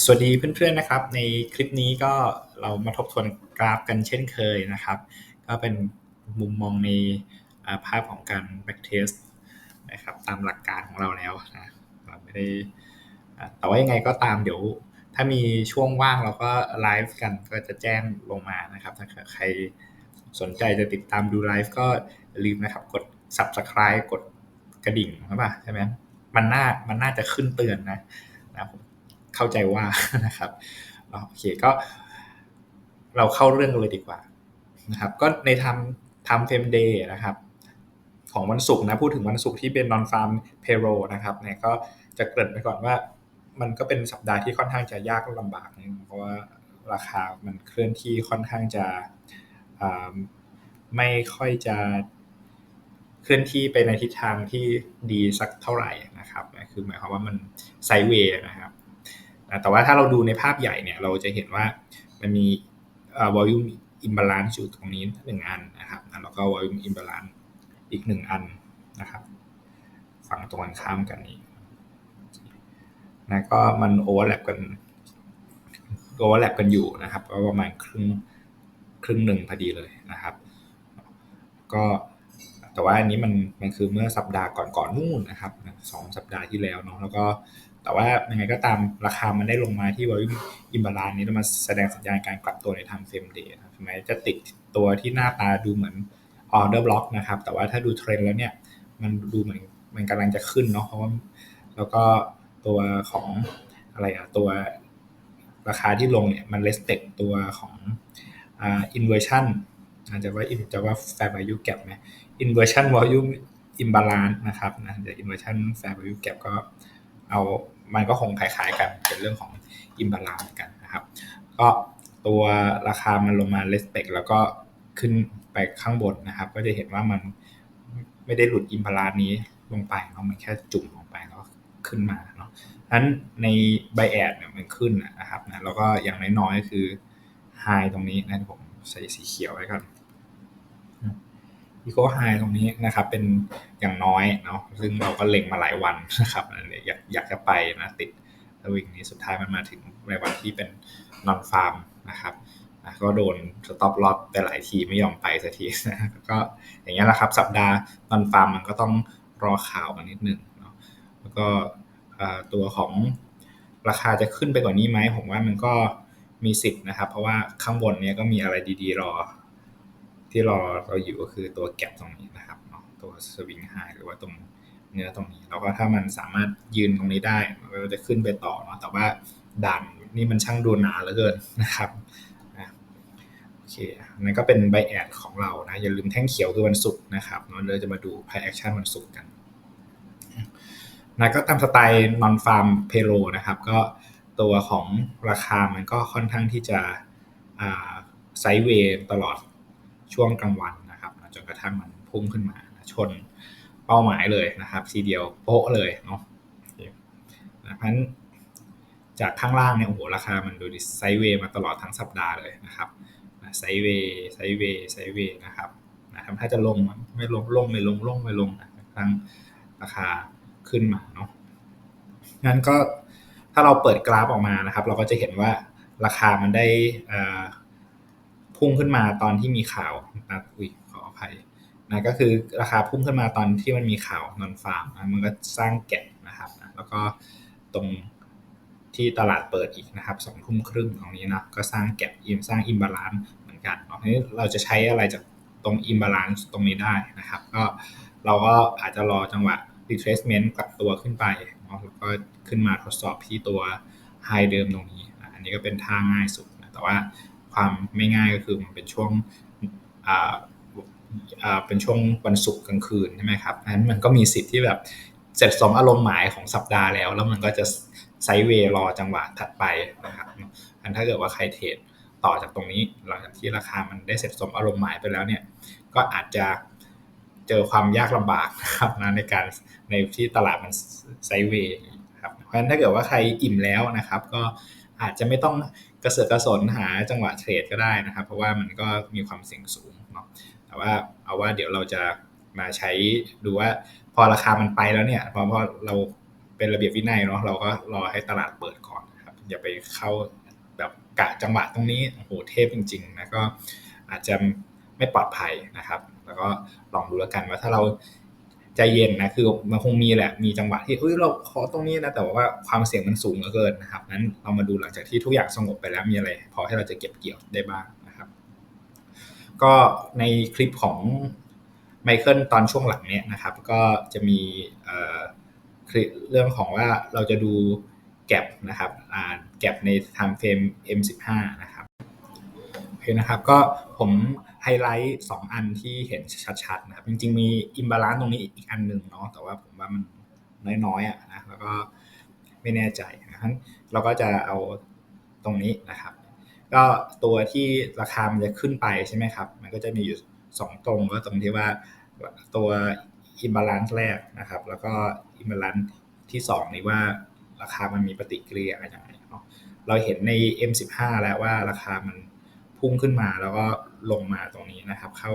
สวัสดีเพื่อนๆนะครับ ในคลิปนี้ก็เรามาทบทวนกราฟกันเช่นเคยนะครับ ก็เป็นมุมมองในภาพของการ backtest นะครับตามหลักการของเราแล้วนะเราไม่ได้แต่ว่ายังไงก็ตามเดี๋ยว ถ้ามีช่วงว่างเราก็ไลฟ์กันก็จะแจ้งลงมานะครับ ถ้าใครสนใจจะติดตามดูไลฟ์ก็ลืมนะครับ กด subscribe กดกระดิ่งใช่ป่ะใช่ไหมมันน่ามันน่าจะขึ้นเตือนนะนะผม เข้าใจว่านะครับโอเคก็ เราเข้าเรื่องกันเลยดีกว่านะครับ ก็ในทำทำเฟมเดย์นะครับ ของวันศุกร์นะพูดถึงวันศุกร์ที่เป็น non farm payroll นะครับเนี่ยก็จะเกริ่นไปก่อนว่า มันก็เป็นสัปดาห์ที่ค่อนข้างจะยากลำบากนะเพราะว่าราคามันเคลื่อนที่ค่อนข้างจะไม่ค่อยจะเคลื่อนที่ไปในทิศทางที่ดีสักเท่าไหร่นะครับคือหมายความว่ามันไซเวย์นะครับ แต่ว่าถ้าเราดูในภาพใหญ่เนี่ยเราจะเห็นว่ามันมี volume imbalance อยู่ตรงนี้หนึ่งอันนะครับแล้วก็ volume imbalance อีกหนึ่งอันนะครับฝั่งตรงกันข้ามกันนี้นะก็มันโอเวอร์แลปกันโอเวอร์แลปกันอยู่นะครับก็ประมาณครึ่งครึ่งหนึ่งพอดีเลยนะครับ ก็แต่ว่าอันนี้มันมันคือเมื่อสัปดาห์ก่อนก่อนนู่นนะครับสองสัปดาห์ที่แล้วเนาะแล้วก็ แต่ว่ายังไงก็ตามราคามันได้ลงมาที่วอลุ่มอิมบาลานนี้แล้วมาแสดงสัญญาณการกลับตัวในทางเฟรมเดย์ถึงแม้จะติดตัวที่หน้าตาดูเหมือนออเดอร์บล็อกนะครับ แต่ว่าถ้าดูเทรนด์แล้วเนี่ย มันดูเหมือนมันกำลังจะขึ้นเนาะเพราะว่าแล้วก็ตัวของอะไรอะตัวราคาที่ลงเนี่ยมันเลสเต็กตัวของอ่าอินเวอร์ชันอาจจะว่าอินจะว่าแฟร์ value gap ไหม inversion volume imbalance นะครับนะเดี๋ยว inversion fair value gap ก็เอา มันก็คงคล้ายๆกันเป็นเรื่องของ imbalance กันนะครับ ก็ตัวราคามันลงมา respect แล้วก็ขึ้นไปข้างบนนะครับ ก็จะเห็นว่ามันไม่ได้หลุด imbalance นี้ลงไปเนาะมันแค่จุ่มลงไปแล้วขึ้นมาเนาะนั้นในไบแอดเนี่ยมันขึ้นนะครับนะแล้วก็อย่างน้อยๆคือ high ตรงนี้นะผมใส่สีเขียวไว้ก่อน อีโคไฮตรงนี้นะครับ เป็นอย่างน้อยเนาะซึ่งเราก็เล็งมาหลายวันนะครับอยากอยากจะไปนะติดแล้ววิ่งนี้สุดท้ายมันมาถึงในวันที่เป็นนอนฟาร์มนะครับก็โดนสต็อปลอตแต่หลายทีไม่ยอมไปสักทีนะก็อย่างนี้แหละครับ สัปดาห์นอนฟาร์มมันก็ต้องรอข่าวกันนิดนึงเนาะแล้วก็ตัวของราคาจะขึ้นไปกว่านี้ไหมผมว่ามันก็มีสิทธิ์นะครับ เพราะว่าข้างบนนี้ก็มีอะไรดีๆ รอ ที่รอเราอยู่ก็คือตัวแก็บตรงนี้นะครับเนาะตัวสวิงไฮหรือว่าตรงเนื้อตรงนี้แล้วก็ถ้ามันสามารถยืนตรงนี้ได้มันก็จะขึ้นไปต่อเนาะแต่ว่าด่านนี่มันช่างดูหนาเหลือเกินนะครับโอเคนั่นก็เป็นใบแอดของเรานะอย่าลืมแท่งเขียวคือวันศุกร์นะครับเราจะมาดูไพแอคชั่นวันศุกร์กันนะก็ตามสไตล์นอนฟาร์มเพโลนะครับ ก็ตัวของราคามันก็ค่อนข้างที่จะไซด์เวย์ตลอด ช่วงกลางวันนะครับจนกระทั่งมันพุ่งขึ้นมาชนเป้าหมายเลยนะครับทีเดียวโป๊ะเลยเนาะเพราะฉะนั้นจากข้างล่างเนี่ยโอ้โหราคามันดูดิไซเวย์มาตลอดทั้งสัปดาห์เลยนะครับไซเวย์ไซเวย์ไซเวย์นะครับนะทำถ้าจะลงไม่ลงลงไม่ลงลงไม่ลงนะทั้งราคาขึ้นมาเนาะงั้นก็ถ้าเราเปิดกราฟออกมานะครับ เราก็จะเห็นว่าราคามันได้ พุ่งขึ้นมาตอนที่มีข่าวนะอุ้ยขออภัยนะก็คือราคาพุ่งขึ้นมาตอนที่มันมีข่าวนอนฟาร์มนะมันก็สร้างแก็นะครับนะแล้วก็ตรงที่ตลาดเปิดอีกนะครับสองทุ่มครึ่งตรงนี้นะก็สร้างแก็อิมสร้างอิมบาลานซ์เหมือนกันเนี้เราจะใช้อะไรจากตรงอิมบาลานซ์ตรงนี้ได้นะครับ ก็เราก็อาจจะรอจังหวะ retracement กลับตัวขึ้นไปแล้วก็ขึ้นมาทดสอบที่ตัวไฮเดิมตรงนี้ อันนี้ก็เป็นท่าง่ายสุดนะแต่ว่า ความไม่ง่ายก็คือมันเป็นช่วงเป็นช่วงวันศุกร์กลางคืนใช่ไหมครับนั้นมันก็มีสิทธิ์ที่แบบเสร็จสมอารมณ์หมายของสัปดาห์แล้ว แล้วมันก็จะไซเวย์รอจังหวะถัดไปนะครับอันถ้าเกิดว่าใครเทรดต่อจากตรงนี้ หลังจากที่ราคามันได้เสร็จสมอารมณ์หมายไปแล้วเนี่ย ก็อาจจะเจอความยากลำบากนะครับนะในการในที่ตลาดมันไซเวย์ครับเพราะฉะนั้นถ้าเกิดว่าใครอิ่มแล้วนะครับ ก็อาจจะไม่ต้อง กระเสือกกระสนหาจังหวะเทรดก็ได้นะครับ เพราะว่ามันก็มีความเสี่ยงสูงเนาะแต่ว่าเอาว่าเดี๋ยวเราจะมาใช้ดูว่าพอราคามันไปแล้วเนี่ยพอพอเราเป็นระเบียบวินัยเนาะเราก็รอให้ตลาดเปิดก่อนครับอย่าไปเข้าแบบกะจังหวะตรงนี้โอ้โหเทพจริงๆนะก็อาจจะไม่ปลอดภัยนะครับ แล้วก็ลองดูแล้วกันว่าถ้าเรา ใจเย็นนะคือมันคงมีแหละมีจังหวะที่เฮ้ยเราขอตรงนี้นะแต่ว่าความเสี่ยงมันสูงเหลือเกินนะครับนั้นเรามาดูหลังจากที่ทุกอย่างสงบไปแล้วมีอะไร พอให้เราจะเก็บเกี่ยวได้บ้างนะครับ ก็ในคลิปของไมเคิลตอนช่วงหลังเนี้ยนะครับ ก็จะมีเรื่องของว่าเราจะดูแกลบนะครับแกลบใน time frame M15 นะครับโอเคนะครับก็ผม ไฮไลท์2อันที่เห็นชัดๆนะครับจริงๆมีอิมบาลานซ์ตรงนี้อีกอันหนึ่งเนาะแต่ว่าผมว่ามันน้อยๆอะนะแล้วก็ไม่แน่ใจนะครับเราก็จะเอาตรงนี้นะครับ ก็ตัวที่ราคามันจะขึ้นไปใช่ไหมครับ มันก็จะมีอยู่ 2 ตรงก็ตรงที่ว่าตัวอิมบาลานซ์แรกนะครับ แล้วก็อิมบาลานซ์ที่ 2 นี้ว่าราคามันมีปฏิกิริยาอย่างไรเนาะเราเห็นใน M15 แล้วว่าราคามัน พุ่งขึ้นมาแล้วก็ลงมาตรงนี้นะครับ เข้า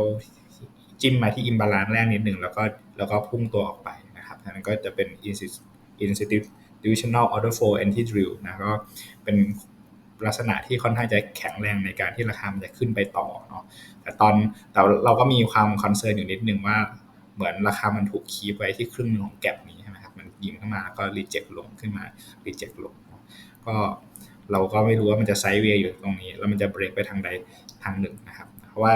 จิ้มมาที่อิมบาลานซ์แรกนิดหนึ่งแล้วก็แล้วก็พุ่งตัวออกไปนะครับนั้นก็จะเป็น institutional order flow anti drill นะก็เป็นลักษณะที่ค่อนข้างจะแข็งแรงในการที่ราคามันจะขึ้นไปต่อเนาะแต่ตอนแต่เราก็มีความคอนเซิร์นอยู่นิดนึงว่าเหมือนราคามันถูกคีบไว้ที่ครึ่งนึงของแกลบนี้ใช่ไหมครับมันยิงเข้ามาก็รีเจ็คลงขึ้นมารีเจ็คลงก็ เราก็ไม่รู้ว่ามันจะไซด์เวย์อยู่ตรงนี้ แล้วมันจะเบรกไปทางใดทางหนึ่งนะครับ เพราะว่า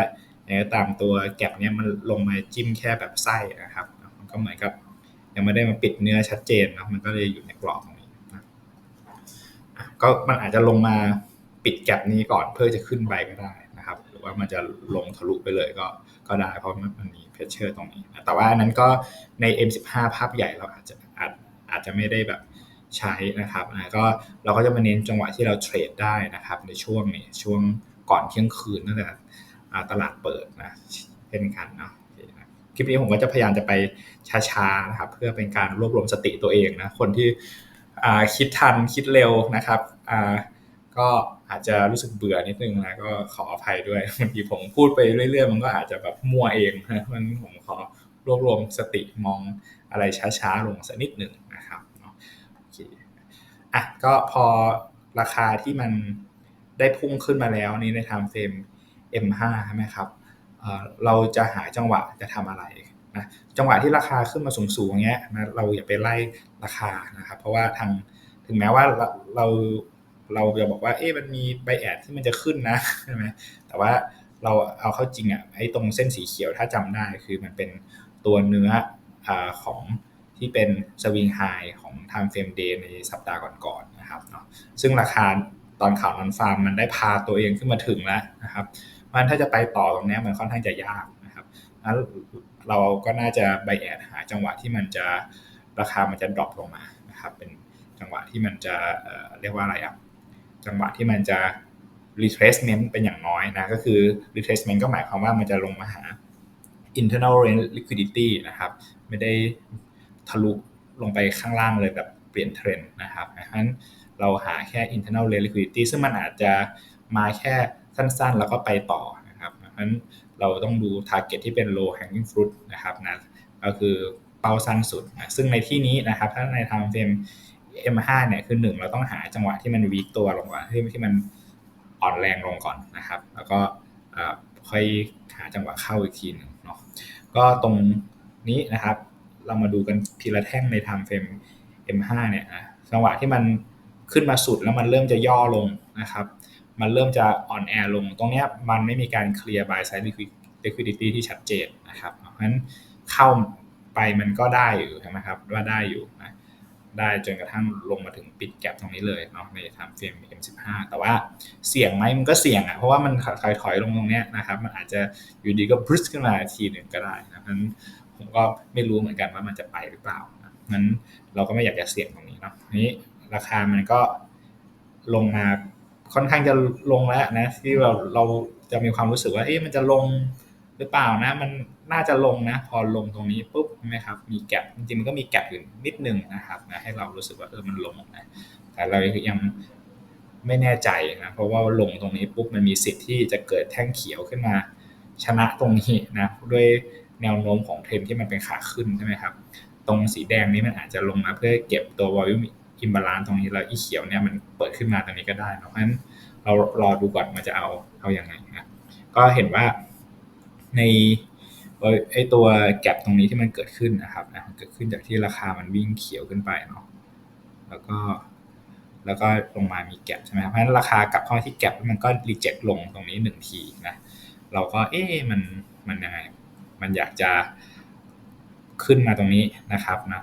ตามตัวแก็บเนี้ยมันลงมาจิ้มแค่แบบไส้นะครับ มันก็เหมือนกับยังไม่ได้มาปิดเนื้อชัดเจนนะมันก็เลยอยู่ในกรอบตรงนี้นะก็มันอาจจะลงมาปิดแก็บนี้ก่อนเพื่อจะขึ้นไปก็ได้นะครับ หรือว่ามันจะลงทะลุไปเลยก็ก็ได้เพราะมันมีเพชเชอร์ตรงนี้นะแต่ว่านั้นก็ใน M15 ภาพใหญ่เราอาจจะอาจอาจจะไม่ได้แบบ ใช้นะครับก็เราก็จะมาเน้นจังหวะที่เราเทรดได้นะครับ ในช่วงนี้ช่วงก่อนเที่ยงคืนตั้งแต่ตลาดเปิดนะเช่นกันเนาะคลิปนี้ผมก็จะพยายามจะไปช้าๆนะครับ เพื่อเป็นการรวบรวมสติตัวเองนะคนที่คิดทันคิดเร็วนะครับก็อาจจะรู้สึกเบื่อนิดนึงนะก็ขออภัยด้วยบางทีผมพูดไปเรื่อยๆ มันก็อาจจะแบบมั่วเองนะมันผมขอรวบรวมสติมองอะไรช้าๆลงสักนิดหนึ่ง อะก็พอราคาที่มันได้พุ่งขึ้นมาแล้วนี้ใน time frame M5 ใช่ไหมครับเราจะหาจังหวะจะทำอะไรนะจังหวะที่ราคาขึ้นมาสูงๆอย่างเงี้ยนะเราอย่าไปไล่ราคานะครับ เพราะว่าทางถึงแม้ว่าเราเราจะบอกว่าเอ๊ะมันมีใบแอดที่มันจะขึ้นนะใช่ไหมแต่ว่าเราเอาเข้าจริงอะไอ้ตรงเส้นสีเขียวถ้าจำได้คือมันเป็นตัวเนื้ออของ ที่เป็นสวิงไฮของ time frame day ในสัปดาห์ก่อนๆนะครับเนาะซึ่งราคาตอนข่าวนอนฟาร์มมันได้พาตัวเองขึ้นมาถึงแล้วนะครับมันถ้าจะไปต่อตรงนี้มันค่อนข้างจะยากนะครับนั้นเราก็น่าจะไบแอดหาจังหวะที่มันจะราคามันจะดรอปลงมานะครับเป็นจังหวะที่มันจะเรียกว่าอะไรอะจังหวะที่มันจะ retracement เป็นอย่างน้อยนะก็คือ retracement ก็หมายความว่ามันจะลงมาหา internal range liquidity นะครับ ไม่ได้ ทะลุลงไปข้างล่างเลยแบบเปลี่ยนเทรนด์นะครับเพราะฉะนั้นเราหาแค่ internal range liquidity ซึ่งมันอาจจะมาแค่สั้นๆ แล้วก็ไปต่อนะครับเพราะฉะนั้นเราต้องดู target ที่เป็น low hanging fruit นะครับนะก็คือเป้าสั้นสุดนะซึ่งในที่นี้นะครับ ถ้าใน time frame M5 เนี่ยคือ1เราต้องหาจังหวะที่มันวีคตัวลงก่อนที่ที่มันอ่อนแรงลงก่อนนะครับ แล้วก็ค่อยหาจังหวะเข้าอีกทีนึงเนาะก็ตรงนี้นะครับ เรามาดูกันทีละแท่งใน time frame M5 เนี่ยนะจังหวะที่มันขึ้นมาสุดแล้วมันเริ่มจะย่อลงนะครับ มันเริ่มจะอ่อนแอลง ตรงนี้มันไม่มีการเคลียร์ buy side liquidity ที่ชัดเจนนะครับเพราะฉะนั้นเข้าไปมันก็ได้อยู่ใช่ไหมครับว่าได้อยู่นะได้จนกระทั่งลงมาถึงปิดแก็บตรงนี้เลยเนาะในไทำเฟรม M15 แต่ว่าเสี่ยงไหมมันก็เสี่ยงอะเพราะว่ามันถอยถอยลงตรงนี้นะครับ มันอาจจะอยู่ดีก็บริสขึ้นมาทีหนึ่งก็ได้นะนั้น ผมก็ไม่รู้เหมือนกันว่ามันจะไปหรือเปล่านั้นเราก็ไม่อยากจะเสี่ยงตรงนี้เนาะนี้ราคามันก็ลงมาค่อนข้างจะลงแล้วนะ ที่เราเราจะมีความรู้สึกว่าเอ๊ะมันจะลงหรือเปล่านะ มันน่าจะลงนะ พอลงตรงนี้ปุ๊บใช่ไหมครับ มีแกลบจริงๆมันก็มีแกลบอยู่นิดนึงนะครับนะให้เรารู้สึกว่าเออมันลงนะแต่เรายังไม่แน่ใจนะเพราะว่าลงตรงนี้ปุ๊บมันมีสิทธิ์ที่จะเกิดแท่งเขียวขึ้นมา ชนะตรงนี้นะด้วย แนวโน้มของเทรนที่มันเป็นขาขึ้นใช่ไหมครับตรงสีแดงนี้มันอาจจะลงมาเพื่อเก็บตัว volume อิมบาลานซ์ตรงนี้แล้วอีเขียวเนี่ยมันเปิดขึ้นมาตรงนี้ก็ได้เนาะเพราะฉะนั้นเรารอดูก่อนมันจะเอาเอาอย่างไงนะก็เห็นว่าในไอตัวแกลบตรงนี้ที่มันเกิดขึ้นนะครับนะเกิดขึ้นจากที่ราคามันวิ่งเขียวขึ้นไปเนาะแล้วก็แล้วก็ลงมามีแกลบใช่ไหมครับเพราะฉะนั้นราคากลับเข้าที่แกลบมันก็รีเจ็คลงตรงนี้หนึ่งทีนะเราก็เอ๊ะมันมันยังไง มันอยากจะขึ้นมาตรงนี้นะครับนะ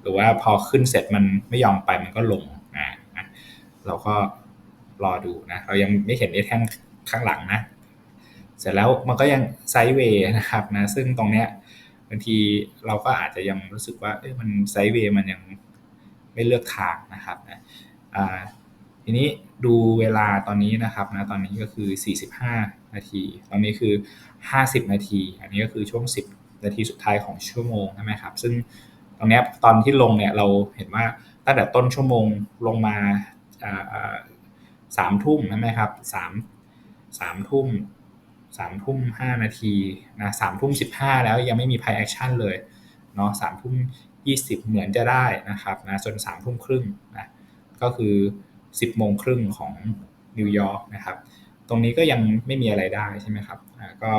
หรือว่าพอขึ้นเสร็จมันไม่ยอมไปมันก็ลงอ่าเราก็รอดูนะเรายังไม่เห็นไอ้แท่งข้างหลังนะ เสร็จแล้วมันก็ยังไซด์เวย์นะครับนะซึ่งตรงเนี้ยบางทีเราก็อาจจะยังรู้สึกว่าเอ้ยมันไซด์เวย์มันยังไม่เลือกทางนะครับนะทีนี้ดูเวลาตอนนี้นะครับนะตอนนี้ก็คือ 45 นาที ตอนนี้คือ 50 นาที อันนี้ก็คือช่วง 10 นาทีสุดท้ายของชั่วโมงใช่ไหมครับ ซึ่งตรงนี้ตอนที่ลงเนี่ยเราเห็นว่าตั้งแต่ต้นชั่วโมงลงมาสามทุ่มใช่ไหมครับสามสามทุ่มสามทุ่มห้านาทีนะสามทุ่มสิบห้าแล้วยังไม่มี p พ e action เลยเนาะสามทุ่มยี่สิบเหมือนจะได้นะครับนะจนสามทุ่มครึ่งนะก็คือสิบโมงครึ่งของนิวยอร์กนะครับ ตรงนี้ก็ยังไม่มีอะไรได้ใช่ไหมครับอ่าก็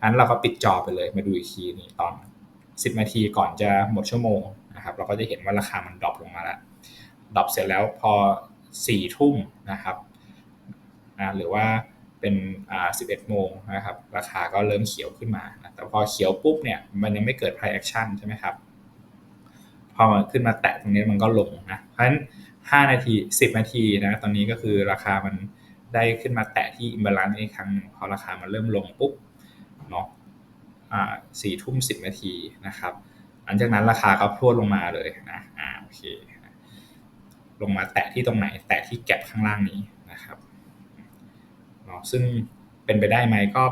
อันเราก็ปิดจอไปเลยมาดูอีกทีนี่ตอน 10 นาทีก่อนจะหมดชั่วโมงนะครับเราก็จะเห็นว่าราคามันดรอปลงมาแล้วดรอปเสร็จแล้วพอ4ทุ่มนะครับหรือว่าเป็นอ่า11 โมงนะครับราคาก็เริ่มเขียวขึ้นมานะแต่พอเขียวปุ๊บเนี่ยมันยังไม่เกิด price action ใช่ไหมครับพอมันขึ้นมาแตะตรงนี้มันก็ลงนะเพราะฉะนั้น 5 นาที 10 นาทีนะตอนนี้ก็คือราคามัน ได้ขึ้นมาแตะที่ imbalance อีกครั้งพอราคามันเริ่มลงปุ๊บเนาะสี่ทุ่มสิบนาทีนะครับหลังจากนั้นราคาก็พรวดลงมาเลยนะอ่าโอเคลงมาแตะที่ตรงไหน แตะที่แก็บข้างล่างนี้นะครับเนาะซึ่งเป็นไปได้ไหมก็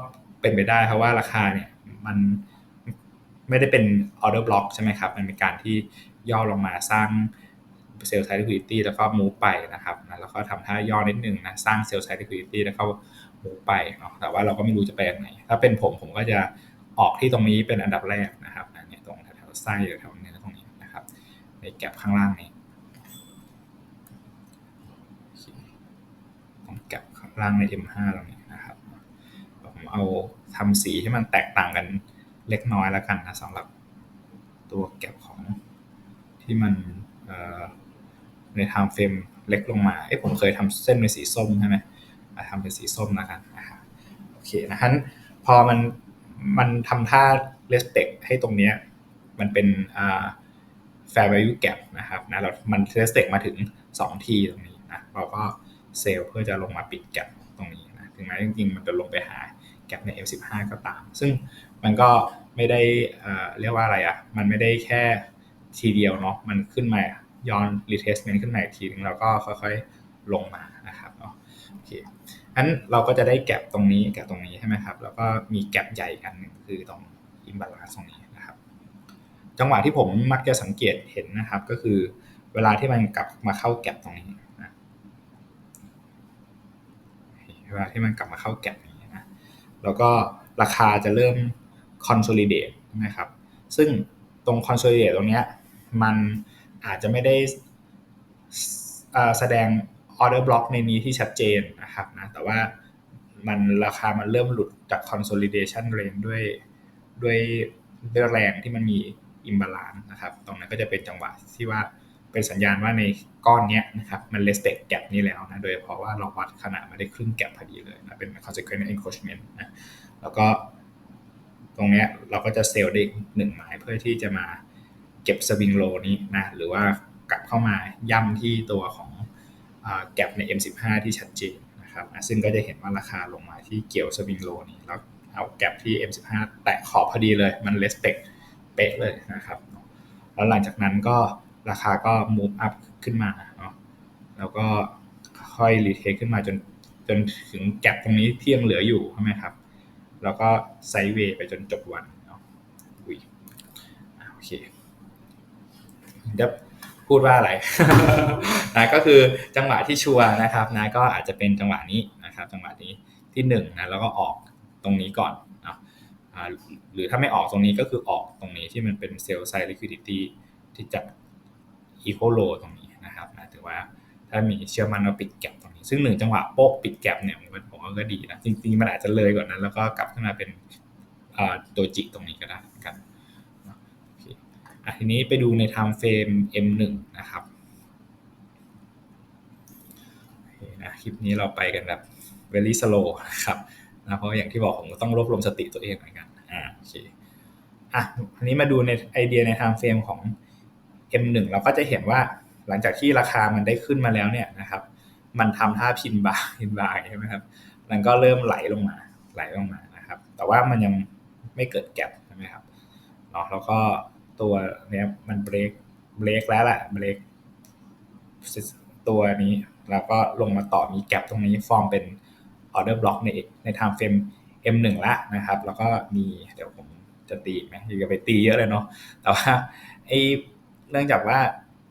เป็นไปได้เพราะว่าราคาเนี่ยมันไม่ได้เป็นออเดอร์บล็อกใช่ไหมครับ มันเป็นการที่ย่อลงมาสร้าง เซลล์ไซด์ลิควิดิตี้แล้วก็มูฟไปนะครับนะแล้วก็ทำท่าย่อนิดนึงนะสร้างเซลล์ไซด์ลิควิดิตี้แล้วก็มูฟไปเนาะแต่ว่าเราก็ไม่รู้จะไปยังไงถ้าเป็นผมผมก็จะออกที่ตรงนี้เป็นอันดับแรกนะครับเนี่ยตรงแถวๆไส้แถวนี้ตรงนี้นะครับ ในแกลบข้างล่างนี้ตรงแกลบข้างล่างใน M5 ตรงนี้นะครับผมเอาทำสีให้มันแตกต่างกันเล็กน้อยแล้วกันนะสำหรับตัวแกลบของที่มันเอ่อ ในไทม์เฟรมเล็กลงมาเอ้ผมเคยทำเส้นเป็นสีส้มใช่ไหมทำเป็นสีส้มนะครับโอเคนะครับพอมันมันทำท่า respect ให้ตรงนี้มันเป็น fair value gap นะครับนะเรามัน respect มาถึง 2 ทีตรงนี้นะเราก็เซลเพื่อจะลงมาปิดแก p ตรงนี้นะถึงแม้จริงๆ มันจะลงไปหาแก p ใน M15 ก็ตาม ซึ่งมันก็ไม่ได้เรียกว่าอะไรอะ มันไม่ได้แค่ทีเดียวเนาะมันขึ้นมา ย้อน retestment ขึ้นมาอีกทีนึงแล้วก็ค่อยๆลงมานะครับเนาะโอเคงั้นเราก็จะได้แก็บตรงนี้กับตรงนี้ใช่ไหมครับ แล้วก็มีแก็บใหญ่กันหนึ่งคือตรงอิมบาลานซ์ตรงนี้นะครับ จังหวะที่ผมมักจะสังเกตเห็นนะครับ ก็คือเวลาที่มันกลับมาเข้าแก็บตรงนี้นะเวลาที่มันกลับมาเข้าแก็บนี้นะแล้วก็ราคาจะเริ่ม consolidate นะครับ ซึ่งตรง consolidate ตรงนี้มัน อาจจะไม่ได้แสดงออเดอร์บล็อกในนี้ที่ชัดเจนนะครับนะแต่ว่ามันราคามันเริ่มหลุดจาก consolidation range ด้วยด้วยด้วยแรงที่มันมี imbalance นะครับ ตรงนั้นก็จะเป็นจังหวะที่ว่าเป็นสัญญาณว่าในก้อนนี้นะครับ มัน respect gap นี้แล้วนะ โดยเฉพาะว่าเราวัดขนาดมาได้ครึ่ง gap พอดีเลยนะ เป็น consequent encroachment นะ แล้วก็ตรงนี้เราก็จะเซลล์ได้หนึ่งหมายเพื่อที่จะมา เก็บสวิงโลนี้นะหรือว่ากลับเข้ามาย่ำที่ตัวของแกลบใน M15 ที่ชัดเจนนะครับซึ่งก็จะเห็นว่าราคาลงมาที่เกี่ยวสวิงโลนี้แล้วเอาแกลบที่ M15 แตะขอบพอดีเลยมันเลสเปกเป๊ะเลยนะครับแล้วหลังจากนั้นก็ราคาก็มูฟอัพขึ้นมาเนาะแล้วก็ค่อยรีเทคขึ้นมาจนจนถึงแกลบตรงนี้ที่ยังเหลืออยู่ใช่ไหมครับ แล้วก็ไซด์เวย์ไปจนจบวันเนาะอุ้ยโอเค จะพูดว่าอะไรนะก็คือจังหวะที่ชัวร์นะครับนะก็อาจจะเป็นจังหวะนี้นะครับ จังหวะนี้ที่1นนะแล้วก็ออกตรงนี้ก่อนนะหรือถ้าไม่ออกตรงนี้ก็คือออกตรงนี้ที่มันเป็นเซลล์ไซลิควิดิตี้ที่จะอีโคโลตรงนี้นะครับนะถือว่าถ้ามีเชื่อมั่นว่าปิดแก็บตรงนี้ ซึ่งหนึ่งจังหวะโป๊กปิดแก็บเนี่ยผมว่าผมก็ดีนะจริงๆมันอาจจะเลยกว่านั้น แล้วก็กลับขึ้นมาเป็นตัวจิตรงนี้ก็ได้ กันทีนี้ไปดูใน time frame M1 นะครับนะคลิปนี้เราไปกันแบบ very slow นะครับนะเพราะอย่างที่บอกผมก็ต้องรวบรวมสติตัวเองเหมือนกันอ่าโอเคอะทีนี้มาดูในไอเดียใน time frame ของ M1 เราก็จะเห็นว่าหลังจากที่ราคามันได้ขึ้นมาแล้วเนี่ยนะครับ มันทำท่าพินบาร์พินบาร์ใช่ไหมครับมันก็เริ่มไหลลงมา ไหลลงมานะครับ แต่ว่ามันยังไม่เกิดแกลบใช่ไหมครับเนาะแล้วก็ ตัวเนี้ยมันเบรกเบรกแล้วแหละเบรกตัวนี้ แล้วก็ลงมาต่อมีแกลบตรงนี้ฟอร์มเป็นออเดอร์บล็อกในในไทม์เฟรม M1 ละนะครับ แล้วก็มีเดี๋ยวผมจะตีไหมอย่าไปตีเยอะเลยเนาะแต่ว่าไอ้เนื่องจากว่า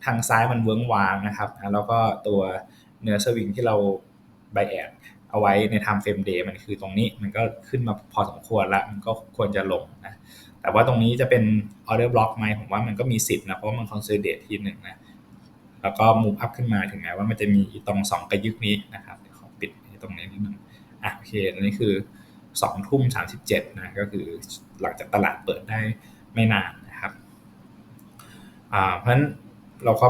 ทางซ้ายมันเวิ้งวางนะครับแล้วก็ตัวเนื้อสวิงที่เราไบแอดเอาไว้ใน time frame day มันคือตรงนี้มันก็ขึ้นมาพอสมควรละมันก็ควรจะลงนะ แต่ว่าตรงนี้จะเป็น order block ไหมผมว่ามันก็มีสิทธิ์นะเพราะมัน consolidate ทีหนึ่งนะแล้วก็ move up ขึ้นมาถึงแม้ว่ามันจะมีตรงสองกระยึกนี้นะครับเดี๋ยวขอปิดตรงนี้นิดนึงอะโอเคอันนี้คือสองทุ่มสามสิบเจ็ดนะก็คือหลังจากตลาดเปิดได้ไม่นานนะครับอ่าเพราะฉะนั้นเราก็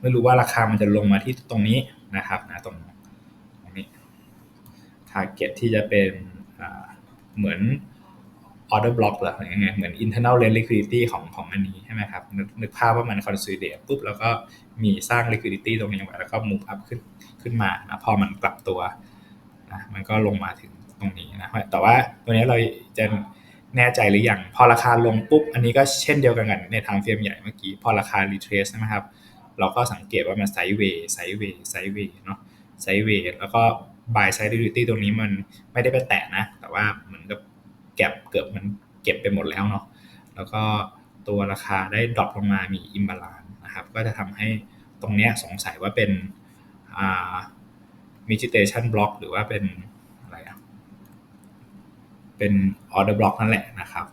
ไม่รู้ว่าราคามันจะลงมาที่ตรงนี้นะครับนะตรงตรงนี้ target ที่จะเป็นเหมือน order block หรือยังไงเหมือน internal rate liquidity ของของอันนี้ใช่ไหมครับนนึกภาพว่ามัน consolidate ปุ๊บแล้วก็มีสร้าง liquidity ตรงนี้ไว้แล้วก็ move up ขึ้นขึ้นมานะพอมันกลับตัวนะมันก็ลงมาถึงตรงนี้นะแต่ว่าตัวนี้เราจะแน่ใจหรือยังพอราคาลงปุ๊บ อันนี้ก็เช่นเดียวกันกันในทางเฟรมใหญ่เมื่อกี้ พอราคา retrace นะครับ เราก็สังเกตว่ามันไซด์เวย์ไซด์เวย์ไซด์เวย์เนาะไซด์เวย์แล้วก็ buy side liquidity ตรงนี้มันไม่ได้ไปแตะนะ แต่ว่าเหมือนกับ แก็บเกือบมันเก็บไปหมดแล้วเนาะแล้วก็ตัวราคาได้ดรอปลงมามีอิมบาลานนะครับก็จะทำให้ตรงนี้สงสัยว่าเป็นอ่ามิจิเตชันบล็อกหรือว่าเป็นอะไรอะเป็นออเดอร์บล็อกนั่นแหละนะครับ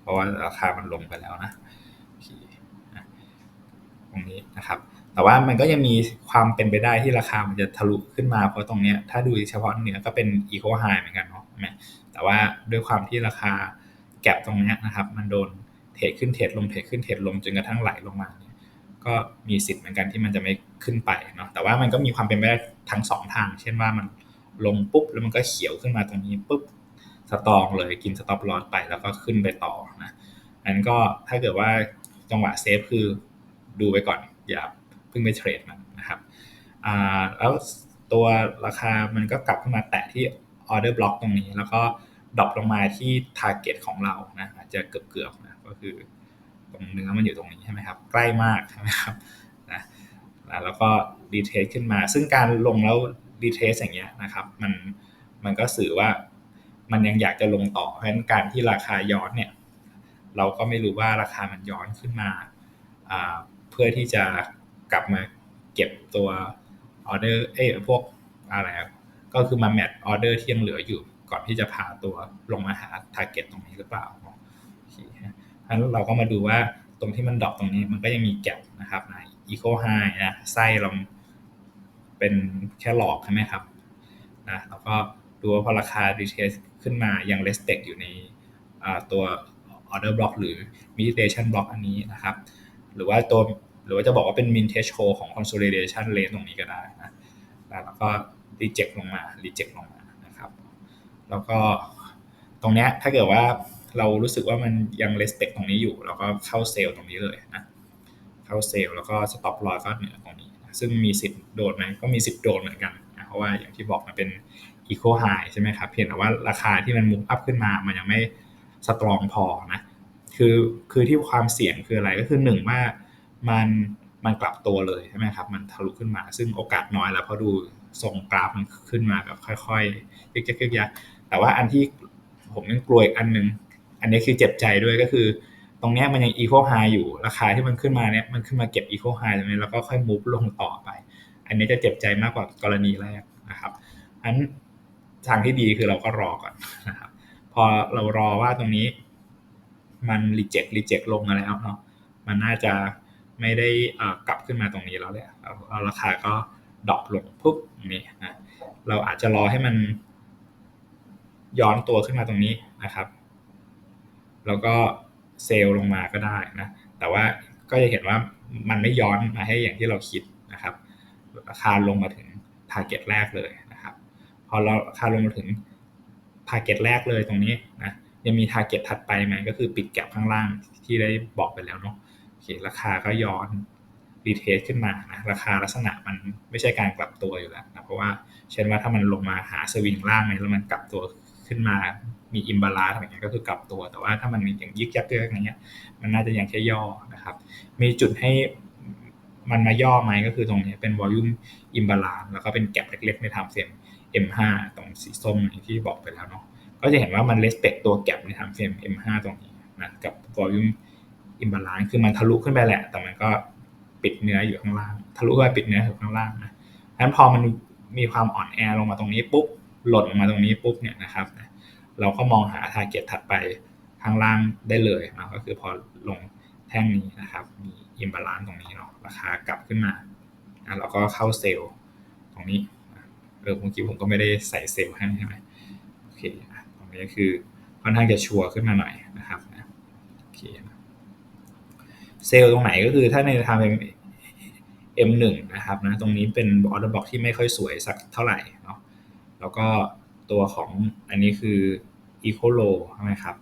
เพราะว่าราคามันลงไปแล้วนะตรงนี้นะครับ แต่ว่ามันก็ยังมีความเป็นไปได้ที่ราคามันจะทะลุขึ้นมาเพราะตรงนี้ถ้าดูเฉพาะเนื้อก็เป็นอีโคไฮเหมือนกันเนาะ แต่ว่าด้วยความที่ราคาแก็บตรงนี้นะครับมันโดนเทรดขึ้นเทรดลงเทรดขึ้นเทรดลงจนกระทั่งไหลลงมาก็มีสิทธิ์เหมือนกันที่มันจะไม่ขึ้นไปเนาะแต่ว่ามันก็มีความเป็นไปได้ทั้งสองทาง เช่นว่ามันลงปุ๊บแล้วมันก็เขียวขึ้นมาตรงนี้ปุ๊บสตองเลยกินสต็อปลอสไปแล้วก็ขึ้นไปต่อนะอันนั้นก็ถ้าเกิดว่าจังหวะเซฟคือดูไปก่อน อย่าเพิ่งไปเทรดมันนะครับอ่าแล้วตัวราคามันก็กลับขึ้นมาแตะที่ออเดอร์บล็อกตรงนี้ แล้วก็ ดรอปลงมาที่ทาร์เก็ตของเรานะอาจจะเกือบๆนะก็คือตรงเนื้อมันอยู่ตรงนี้ใช่ไหมครับใกล้มากใช่ไหมครับนะแล้วก็ดีเทสขึ้นมา ซึ่งการลงแล้วดีเทสอย่างเงี้ยนะครับ มันมันก็สื่อว่ามันยังอยากจะลงต่อเพราะฉะนั้นการที่ราคาย้อนเนี่ย เราก็ไม่รู้ว่าราคามันย้อนขึ้นมา เพื่อที่จะกลับมาเก็บตัวออเดอร์เอ้พวกอะไรก็คือมาแมทออเดอร์ที่ยังเหลืออยู่ ก่อนที่จะพาตัวลงมาหาทาร์เก็ตตรงนี้หรือเปล่าโอเคเพราะนั้นเราก็มาดูว่าตรงที่มันดรอปตรงนี้มันก็ยังมีแก็บนะครับในอีโคไฮนะไส้เราเป็นแค่หลอกใช่ไหมครับนะแล้วก็ดูว่าพอราคาดีเทสขึ้นมายังเลสเต็กอยู่ในตัวออเดอร์บล็อกหรือมิเ i ชันบล็อกอันนี้นะครับ หรือว่าตัวหรือว่าจะบอกว่าเป็น min t a g e c o ของ consolidation rate ตรงนี้ก็ได้นะแล้วก็ reject ลงมา reject ลงมา แล้วก็ตรงนี้ถ้าเกิดว่าเรารู้สึกว่ามันยัง respect ตรงนี้อยู่ เราก็เข้าเซลล์ตรงนี้เลยนะเข้าเซลล์แล้วก็ stop loss ก็เหนือตรงนี้นะซึ่งมีสิทธิ์โดดไหมก็มีสิทธิ์โดดเหมือนกันนะเพราะว่าอย่างที่บอกมันเป็น eco high ใช่ไหมครับเพียงแต่ว่าราคาที่มันมุกอัพขึ้นมามันยังไม่สตรองพอนะคือคือที่ความเสี่ยงคืออะไรก็คือหนึ่งว่ามันมันกลับตัวเลยใช่ไหมครับมันทะลุขึ้นมา ซึ่งโอกาสน้อยแล้วเพราะดูทรงกราฟมันขึ้นมาแบบค่อยๆยึกยัก แต่ว่าอันที่ผมยังกลัวอีกอันหนึ่งอันนี้คือเจ็บใจด้วยก็คือ ตรงนี้มันยังอีโคไฮอยู่ราคาที่มันขึ้นมาเนี้ยมันขึ้นมาเก็บอีโคไฮตรงนี้แล้วก็ค่อยมูฟลงต่อไป อันนี้จะเจ็บใจมากกว่ากรณีแรกนะครับอันทางที่ดีคือเราก็รอก่อนนะครับพอเรารอว่าตรงนี้มันรีเจ็ครีเจ็คลงมาแล้วเนาะมันน่าจะไม่ได้กลับขึ้นมาตรงนี้แล้วแหละแล้วราคาก็ดรอปลงปุ๊บนี่นะเราอาจจะรอให้มัน ย้อนตัวขึ้นมาตรงนี้นะครับ แล้วก็เซลล์ลงมาก็ได้นะ แต่ว่าก็จะเห็นว่ามันไม่ย้อนมาให้อย่างที่เราคิดนะครับ ราคาลงมาถึงทาร์เก็ตแรกเลยนะครับ พอเราราคาลงมาถึงทาร์เก็ตแรกเลยตรงนี้นะยังมีทาร์เก็ตถัดไปไหมก็คือปิดแก็บข้างล่างที่ได้บอกไปแล้วเนาะโอเคราคาก็ย้อนรีเทสขึ้นมานะราคาลักษณะมันไม่ใช่การกลับตัวอยู่แล้วนะเพราะว่าเช่นว่าถ้ามันลงมาหาสวิงล่างไหมแล้วมันกลับตัว ขึ้นมามีอิมบาลานอะไรเงี้ยก็คือกลับตัว แต่ว่าถ้ามันมีอย่างยึกยักเยอะอย่างเงี้ย มันน่าจะยังแค่ย่อนะครับ มีจุดให้มันมาย่อไหมก็คือตรงนี้เป็นวอลลุ่มอิมบาลานแล้วก็เป็นแกลบเล็กๆในทำเฟรม M5 ตรงสีส้มที่บอกไปแล้วเนาะก็จะเห็นว่ามันเลสเปกตัวแกลบในทำเฟรม M5 ตรงนี้นะกับวอลลุ่มอิมบาลานคือมันทะลุขึ้นไปแหละ แต่มันก็ปิดเนื้ออยู่ข้างล่าง ทะลุไปปิดเนื้ออยู่ข้างล่างนะงั้นพอมันมีความอ่อนแอลงมาตรงนี้ปุ๊บ หล่นมาตรงนี้ปุ๊บเนี่ยนะครับ เราก็มองหาทาร์เก็ตถัดไปข้างล่างได้เลยนะก็คือพอลงแท่งนี้นะครับ มีอิมบาลานซ์ตรงนี้เนาะราคากลับขึ้นมาเราก็เข้าเซลล์ตรงนี้เออเมื่อกี้ผมก็ไม่ได้ใส่เซลล์ให้ใช่ไหมโอเคตรงนี้คือค่อนข้างจะชัวร์ขึ้นมาหน่อยนะครับโอเคเซลล์ตรงไหนก็คือถ้าในทางเป็น M1 นะครับนะตรงนี้เป็นออเดอร์บ็อกที่ไม่ค่อยสวยสักเท่าไหร่เนาะ แล้วก็ตัวของอันนี้คือ Eco Low ใช่ไหมครับ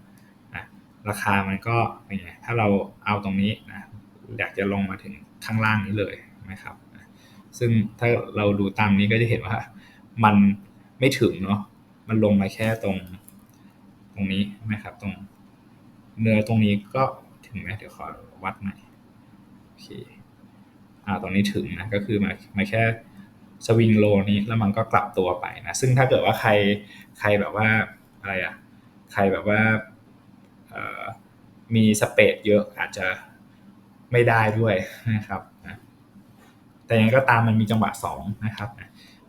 ราคามันก็เป็นไงถ้าเราเอาตรงนี้นะอยากจะลงมาถึงข้างล่างนี้เลยนะครับซึ่งถ้าเราดูตามนี้ก็จะเห็นว่ามันไม่ถึงเนาะมันลงมาแค่ตรงตรงนี้นะครับ ตรงเนื้อตรงนี้ก็ถึงไหมเดี๋ยวขอวัดใหม่โอเคอ่าตรงนี้ถึงนะก็คือมามาแค่ สวิงโลนี้แล้วมันก็กลับตัวไปนะซึ่งถ้าเกิดว่าใครใครแบบว่าอะไรอะใครแบบว่ามีสเปดเยอะอาจจะไม่ได้ด้วยนะครับแต่ยังก็ตามมันมีจังหวะ2นะครับ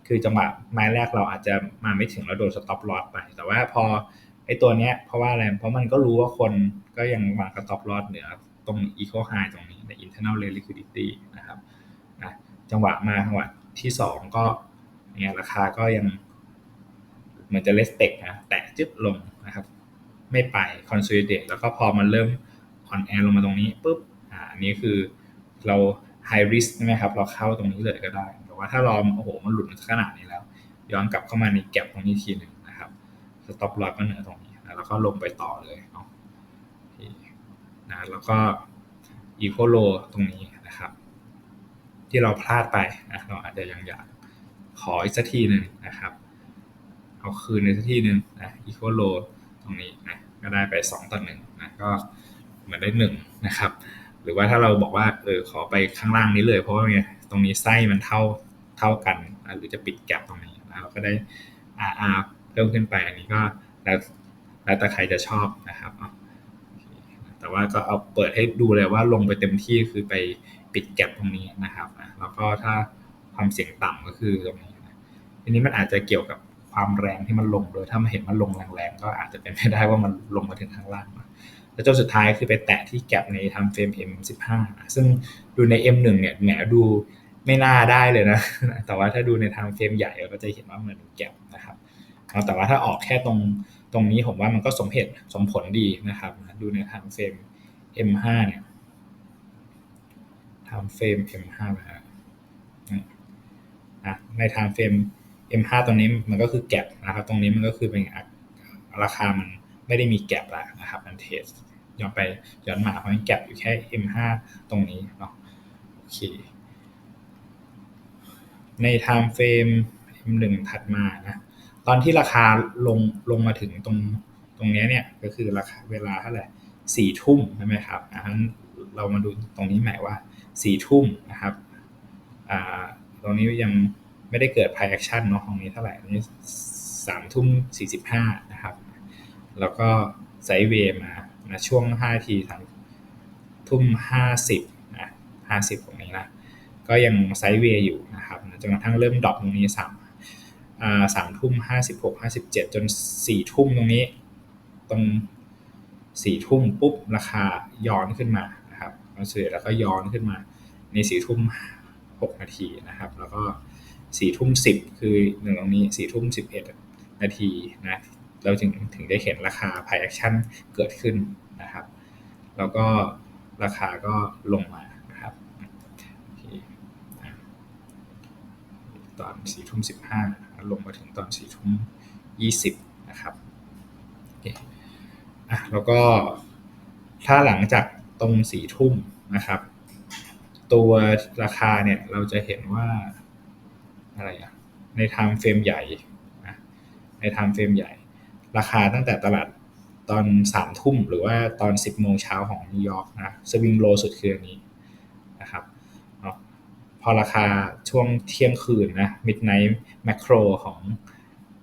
คือจังหวะไม้แรกเราอาจจะมาไม่ถึงแล้วโดนสต็อปลอสไป แต่ว่าพอไอ้ตัวเนี้ยเพราะว่าอะไร เพราะมันก็รู้ว่าคนก็ยังวางสต็อปลอสเหนือตรง equal high ตรงนี้ใน internal liquidity นะครับนะจังหวะมาจังหวะ ที่2ก็เนี่ยราคาก็ยังเหมือนจะเลสเต็กนะแตะจึ๊บลงนะครับ ไม่ไป consolidate แล้วก็พอมันเริ่มอ่อนแอลงมาตรงนี้ปุ๊บอ่าอันนี้คือเรา high risk ใช่ไหมครับ เราเข้าตรงนี้เลยก็ได้ แต่ว่าถ้ารอโอ้โหมันหลุดขนาดนี้แล้ว ย้อนกลับเข้ามาในแก็บตรงนี้ทีหนึ่งนะครับ stop loss ก็เหนือตรงนี้แล้วก็ลงไปต่อเลยเนาะนะแล้วก็ eco low ตรงนี้นะครับ ที่เราพลาดไปนะเราอาจจะยังอยากขออีกสักทีหนึ่งนะครับ เอาคืนในสักทีหนึ่งนะ eco low ตรงนี้นะก็ได้ไป 2ต่อหนึ่งนะก็เหมือนได้1นะครับ หรือว่าถ้าเราบอกว่าเออขอไปข้างล่างนี้เลย เพราะว่าไงตรงนี้ไส้มันเท่าเท่ากันนะหรือจะปิดแกลบตรงนี้นะเราก็ได้ RR เพิ่มขึ้นไปอันนี้ก็แล้วแล้วแต่ใครจะชอบนะครับแต่ว่าก็เอาเปิดให้ดูเลยว่าลงไปเต็มที่คือไป ปิดแกลบตรงนี้นะครับแล้วก็ถ้าความเสี่ยงต่ำก็คือตรงนี้อันนี้มันอาจจะเกี่ยวกับความแรงที่มันลงโดยถ้ามันเห็นมันลงแรงๆก็อาจจะเป็นไปได้ว่ามันลงมาถึงข้างล่างแล้วจนสุดท้ายคือไปแตะที่แก็บในทำเฟรม M15 ซึ่งดูใน M1 เนี่ยแหมดูไม่น่าได้เลยนะ แต่ว่าถ้าดูในทางเฟรมใหญ่เราก็จะเห็นว่ามันแก็บนะครับแต่ว่าถ้าออกแค่ตรงตรงนี้ผมว่ามันก็สมเหตุสมผลดีนะครับ ดูในทางเฟรม M5 เนี่ย ทำเฟรม M5 นะฮะในทางเฟรม M5 ตรงนี้มันก็คือแก็บนะครับ ตรงนี้มันก็คือเป็นราคามันไม่ได้มีแก็บล้วนะครับ มันเทสย้อนไปย้อนมาเพราะมันแก็บอยู่แค่ M5 ตรงนี้เนาะโอเคใน time frame M1 ถัดมานะตอนที่ราคาลงลงมาถึงตรงตรงนี้เนี่ยก็คือราคาเวลาเท่าไหร่สี่ทุ่มใช่ไหมครับอัน เรามาดูตรงนี้หมายว่าสี่ทุ่มนะครับตรงนี้ยังไม่ได้เกิด pay action เนาะของนี้เท่าไหร่นี้สามทุ่มสี่สิบห้านะครับ แล้วก็ไซเวย์มานะช่วงห้าทีทางทุ่มห้าสิบนะห้าสิบตรงนี้นะก็ยังไซเวย์อยู่นะครับจนกระทั่งเริ่มดรอปตรงนี้สามสามทุ่มห้าสิบหกห้าสิบเจ็ดจนสี่ทุ่มตรงนี้ ตรงสี่ทุ่มปุ๊บ ราคาย้อนขึ้นมา นะครับมาเฉลี่ยแล้วก็ย้อนขึ้นมาในสี่ทุ่มหกนาทีนะครับ แล้วก็สี่ทุ่มสิบคือหนึ่งตรงนี้สี่ทุ่มสิบเอ็ดนาทีนะเราถึงถึงได้เห็นราคา p พ action เกิดขึ้นนะครับ แล้วก็ราคาก็ลงมานะครับตอนสี่ทุ่มสิบห้าลงมาถึงตอนสี่ทุ่มยี่สิบนะครับอะแล้วก็ถ้าหลังจาก ตรงสี่ทุ่มนะครับ ตัวราคาเนี่ยเราจะเห็นว่าอะไรอะในไทม์เฟรมใหญ่นะในไทม์เฟรมใหญ่ ราคาตั้งแต่ตลาดตอนสามทุ่มหรือว่าตอนสิบโมงเช้าของนิวยอร์กนะสวิงโลสุดคืออันนี้นะครับพอราคาช่วงเที่ยงคืนนะมิดไนท์แมคโครของ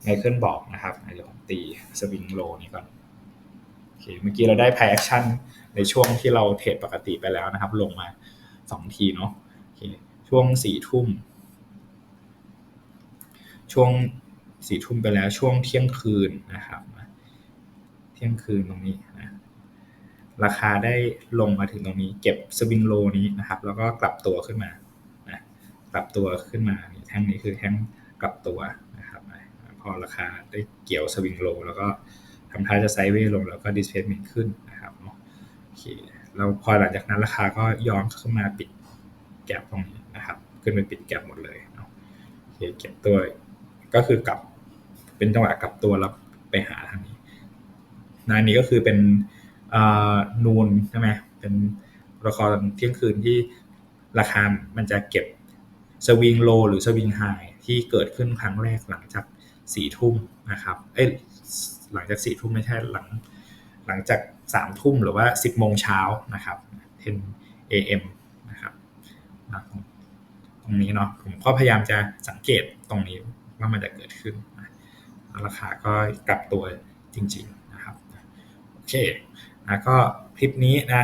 ไมเคิลบอกนะครับเดี๋ยวผมตีสวิงโลนี้ก่อนโอเคเมื่อกี้เราได้ pay action ในช่วงที่เราเทรดปกติไปแล้วนะครับ ลงมาสองทีเนาะช่วงสี่ทุ่ม ช่วงสี่ทุ่มไปแล้วช่วงเที่ยงคืนนะครับ เที่ยงคืนตรงนี้นะราคาได้ลงมาถึงตรงนี้ เก็บสวิงโลนี้นะครับ แล้วก็กลับตัวขึ้นมานะกลับตัวขึ้นมาแท่งนี้คือแท่งกลับตัวนะครับ พอราคาได้เกี่ยวสวิงโลแล้วก็ทำท่าจะไซด์เวย์ลงแล้วก็ดิสเพสเมนต์ขึ้น อเคแล้วพอหลังจากนั้นราคาก็ย้อนขึ้นมาปิดแก็บตรงนี้นะครับ ขึ้นไปปิดแก็บหมดเลยเนาะโอเคเก็บตัวก็คือกลับเป็นจังหวะกลับตัวแล้วไปหาทางนี้นานี้ก็คือเป็นนูนใช่ไหมเป็นราคาเที่ยงคืนที่ราคา มันจะเก็บสวิงโลหรือสวิงไฮที่เกิดขึ้นครั้งแรกหลังจากสี่ทุ่มนะครับ เอ้ยหลังจากสี่ทุ่มไม่ใช่หลัง หลังจากสามทุ่มหรือว่าสิบโมงเช้านะครับ 10 AM นะครับตรงนี้เนาะผมก็พยายามจะสังเกตตรงนี้ว่ามันจะเกิดขึ้น ราคาก็กลับตัวจริงๆนะครับโอเคนะก็คลิปนี้นะ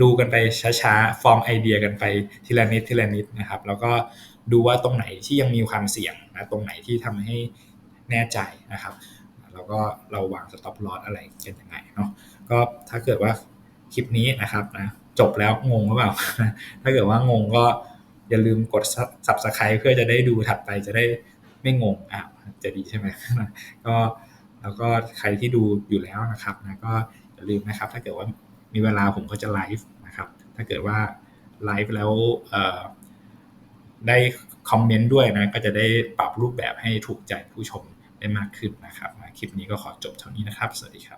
ดูกันไปช้าๆ ฟอร์มไอเดียกันไปทีละนิดทีละนิดนะครับ แล้วก็ดูว่าตรงไหนที่ยังมีความเสี่ยงนะตรงไหนที่ทำให้แน่ใจนะครับ แล้วก็เราวางสต็อปลอสอะไรกันยังไงเนาะก็ถ้าเกิดว่าคลิปนี้นะครับนะจบแล้วงงหรือเปล่า ถ้าเกิดว่างงก็อย่าลืมกด subscribe เพื่อจะได้ดูถัดไปจะได้ไม่งงอะจะดีใช่ไหมก็แล้วก็ใครที่ดูอยู่แล้วนะครับนะก็อย่าลืมนะครับ ถ้าเกิดว่ามีเวลาผมก็จะไลฟ์นะครับ ถ้าเกิดว่าไลฟ์แล้วได้คอมเมนต์ด้วยนะ ก็จะได้ปรับรูปแบบให้ถูกใจผู้ชม ได้มากขึ้นนะครับ คลิปนี้ก็ขอจบเท่านี้นะครับ สวัสดีครับ